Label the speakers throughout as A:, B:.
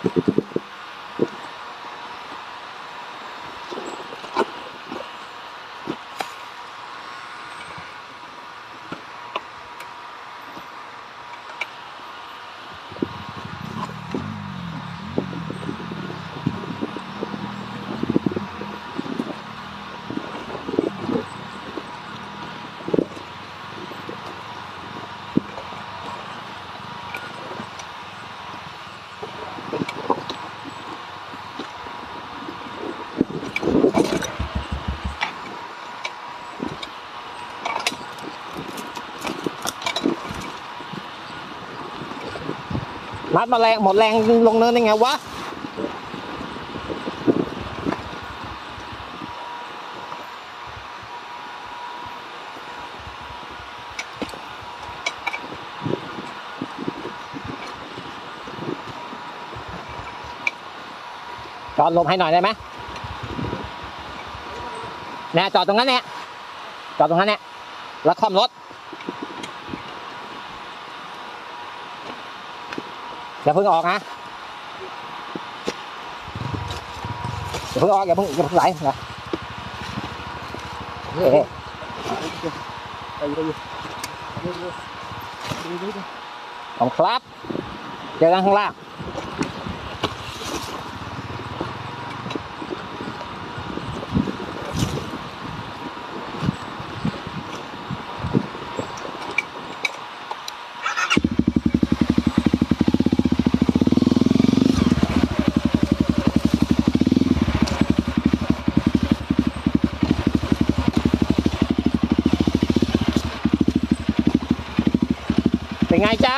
A: ってことで。 นัดมาแรงหมดแรงลงเนินได้ไงวะจอดลบให้หน่อยได้ไหมเนี่ยจอดตรงนั้นเนี่ยจอดตรงนั้นเนี่ยแล้วคล่อมรถ อย่าเพิ่งออกนะ อย่าเพิ่งออกอย่าเพิ่งอย่าเพิ่งไหลนะเอ๊ะ
B: ไปอยู่ไปอยู่ดูดูดูดูดู
A: ขอบคุณครับ เจอกันข้างล่าง เป็นไงจ๊ะ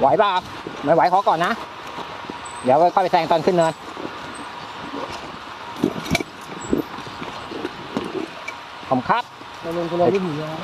A: ไหวเปล่าไม่ไหวขอก่อนนะ เดี๋ยวค่อยไปแซงตอนขึ้นเนินผมครับ
B: เราลงคนเราไม่หนีนะ